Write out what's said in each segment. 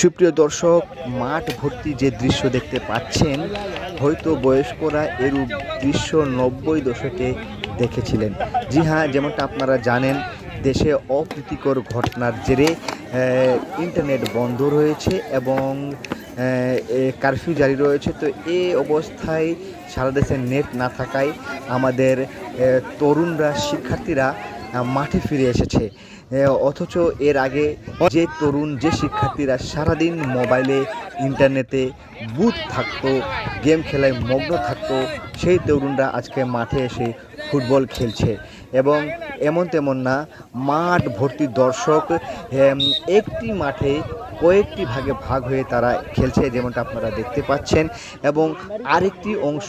সুপ্রিয় দর্শক, মাঠ ভর্তি যে দৃশ্য দেখতে পাচ্ছেন, হয়তো বয়স্করা এরূপ দৃশ্য নব্বই দশকে দেখেছিলেন। জি হ্যাঁ যেমনটা আপনারা জানেন, দেশে অপ্রীতিকর ঘটনার জেরে ইন্টারনেট বন্ধ রয়েছে এবং কারফিউ জারি রয়েছে। তো এই অবস্থায় সারা দেশে নেট না থাকায় আমাদের তরুণরা, শিক্ষার্থীরা, মাঠে ফিরে এসেছে। অথচ এর আগে যে তরুণ, যে শিক্ষার্থীরা সারাদিন মোবাইলে, ইন্টারনেটে বুথ থাকতো, গেম খেলায় মগ্ন থাকতো, সেই তরুণরা আজকে মাঠে এসে ফুটবল খেলছে। এবং এমন তেমন না, মাঠ ভর্তি দর্শক একটি মাঠে কয়েকটি ভাগে ভাগ হয়ে তারা খেলছে যেমনটা আপনারা দেখতে পাচ্ছেন। এবং আরেকটি অংশ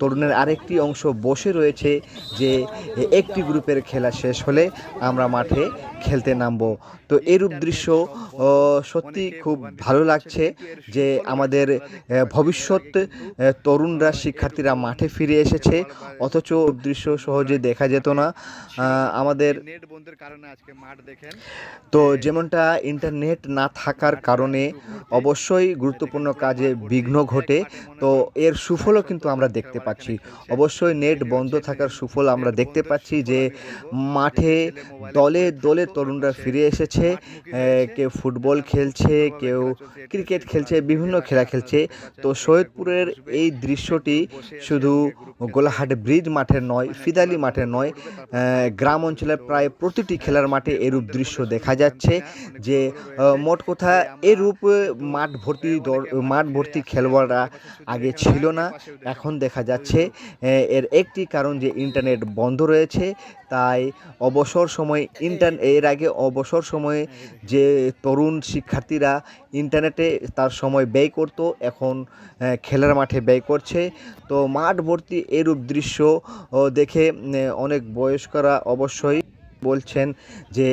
তরুণের আরেকটি অংশ বসে রয়েছে যে একটি গ্রুপের খেলা শেষ হলে আমরা মাঠে খেলতে নামবো। তো এরূপ দৃশ্য সত্যি খুব ভালো লাগছে যে আমাদের ভবিষ্যৎ তরুণরা শিক্ষার্থীরা মাঠে ফিরে এসেছে। অথচ দৃশ্য সহজে দেখা যেত না। আমাদের নেট বন্ধের কারণে আজকে মাঠ দেখেন। তো যেমনটা ইন্টারনেট না থাকার কারণে অবশ্যই গুরুত্বপূর্ণ কাজে বিঘ্ন ঘটে। তো এর সুফলও কিন্তু আমরা দেখতে পাচ্ছি। অবশ্যই নেট বন্ধ থাকার সুফল আমরা দেখতে পাচ্ছি যে মাঠে দলে দলে তরুণরা ফিরে এসেছে। কেউ ফুটবল খেলছে, কেউ ক্রিকেট খেলছে, বিভিন্ন খেলা খেলছে। তো সৈয়দপুরের এই দৃশ্যটি শুধু গোলাহাট ব্রিজ মাঠের নয়, ফিদালি মাঠের নয় গ্রাম অঞ্চলের প্রায় প্রতিটি খেলার মাঠে এরূপ দৃশ্য দেখা যাচ্ছে যে মোট কথা এরূপ মাঠ ভর্তি মাঠ ভর্তি খেলোয়াড়রা আগে ছিল না, এখন দেখা যাচ্ছে এর একটি কারণ যে ইন্টারনেট বন্ধ রয়েছে, তাই অবসর সময় ইন্টার এর আগে অবসর সময়ে যে তরুণ শিক্ষার্থীরা ইন্টারনেটে তার সময় ব্যয় করত, এখন খেলার মাঠে ব্যয় করছে। তো মাঠ ভর্তি এরূপ দৃশ্য দেখে অনেক বয়স্করা অবশ্যই বলছেন যে,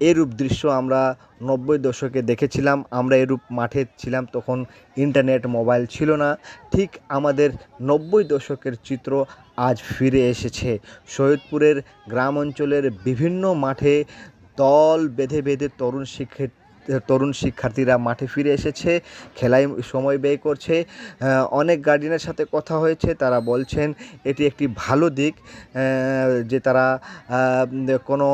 এরূপ দৃশ্য আমরা নব্বই দশকে দেখেছিলাম, আমরা এরূপ মাঠে ছিলাম, তখন ইন্টারনেট মোবাইল ছিল না। ঠিক আমাদের নব্বই দশকের চিত্র আজ ফিরে এসেছে। সৈয়দপুরের গ্রাম অঞ্চলের বিভিন্ন মাঠে দল বেঁধে বেঁধে তরুণ শিক্ষা তরুণ শিক্ষার্থীরা মাঠে ফিরে এসেছে, খেলায় সময় ব্যয় করছে। অনেক গার্ডিয়ানের সাথে কথা হয়েছে, তারা বলছেন এটি একটি ভালো দিক যে তারা কোনো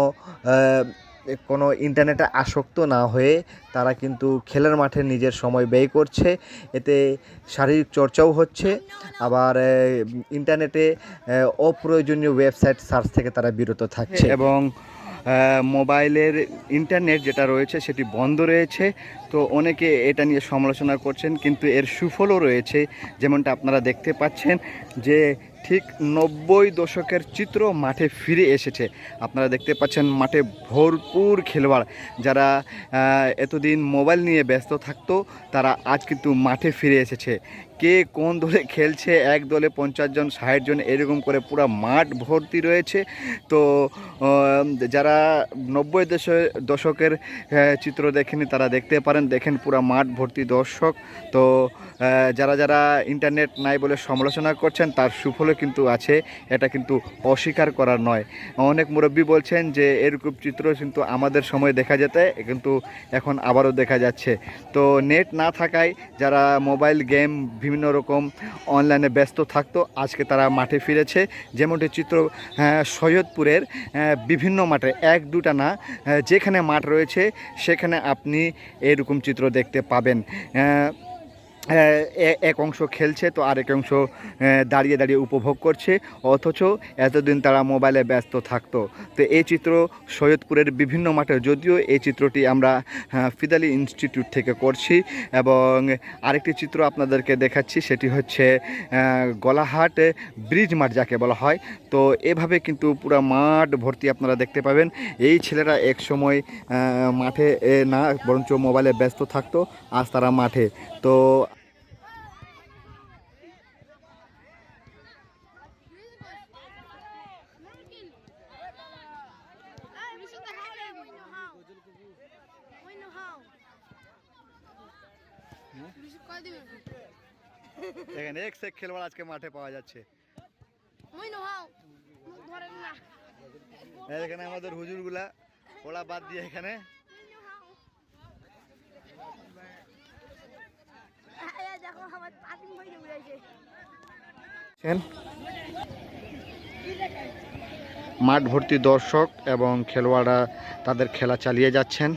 কোনো ইন্টারনেটে আসক্ত না হয়ে তারা কিন্তু খেলার মাঠে নিজের সময় ব্যয় করছে। এতে শারীরিক চর্চাও হচ্ছে, আবার ইন্টারনেটে অপ্রয়োজনীয় ওয়েবসাইট সার্চ থেকে তারা বিরত থাকছে। এবং মোবাইলের ইন্টারনেট যেটা রয়েছে সেটি বন্ধ রয়েছে। তো অনেকে এটা নিয়ে সমালোচনা করছেন, কিন্তু এর সুফলও রয়েছে। যেমনটা আপনারা দেখতে পাচ্ছেন যে ঠিক নব্বই দশকের চিত্র মাঠে ফিরে এসেছে। আপনারা দেখতে পাচ্ছেন মাঠে ভরপুর খেলোয়াড় যারা এতদিন মোবাইল নিয়ে ব্যস্ত থাকতো, তারা আজ কিন্তু মাঠে ফিরে এসেছে। কে কোন দলে খেলছে, এক দলে পঞ্চাশ জন, ষাট জন, এরকম করে পুরো মাঠ ভর্তি রয়েছে। তো যারা নব্বই দশক দশকের চিত্র দেখেনি, তারা দেখতে পারেন। দেখেন পুরো মাঠ ভর্তি দর্শক। তো যারা যারা ইন্টারনেট নাই বলে সমালোচনা করছেন, তার সুফলও কিন্তু আছে। এটা কিন্তু অস্বীকার করার নয়। অনেক মুরব্বী বলছেন যে, এরকম চিত্র কিন্তু আমাদের সময় দেখা যেতে, কিন্তু এখন আবারও দেখা যাচ্ছে। তো, নেট না থাকায় যারা মোবাইল গেম বিভিন্ন রকম অনলাইনে ব্যস্ত থাকতো। আজকে তারা মাঠে ফিরেছে। যেমনটি চিত্র আহ, সৈয়দপুরের বিভিন্ন মাঠে। এক দুটা না যেখানে মাঠ রয়েছে সেখানে আপনি এরকম চিত্র দেখতে পাবেন। এক অংশ খেলছে, তো আরেক অংশ দাঁড়িয়ে দাঁড়িয়ে উপভোগ করছে। অথচ এতদিন তারা মোবাইলে ব্যস্ত থাকতো। তো এই চিত্র সৈয়দপুরের বিভিন্ন মাঠে, যদিও এই চিত্রটি আমরা ফিদালি ইনস্টিটিউট থেকে করছি। এবং আরেকটি চিত্র আপনাদেরকে দেখাচ্ছি, সেটি হচ্ছে গলাহাট ব্রিজ মাঠ যাকে বলা হয়। তো এভাবে কিন্তু পুরো মাঠ ভর্তি আপনারা দেখতে পাবেন। এই ছেলেরা এক সময় মাঠে না, বরঞ্চ মোবাইলে ব্যস্ত থাকতো, আজ তারা মাঠে। তো দেখেন এক সেক খেলোয়াড় আজকে মাঠে পাওয়া যাচ্ছে। এখানে আমাদের হুজুরগুলা ওরা বাদ দিয়ে এখানে। মাঠ ভর্তি দর্শক এবং খেলোয়াড়রা তাদের খেলা চালিয়ে যাচ্ছেন।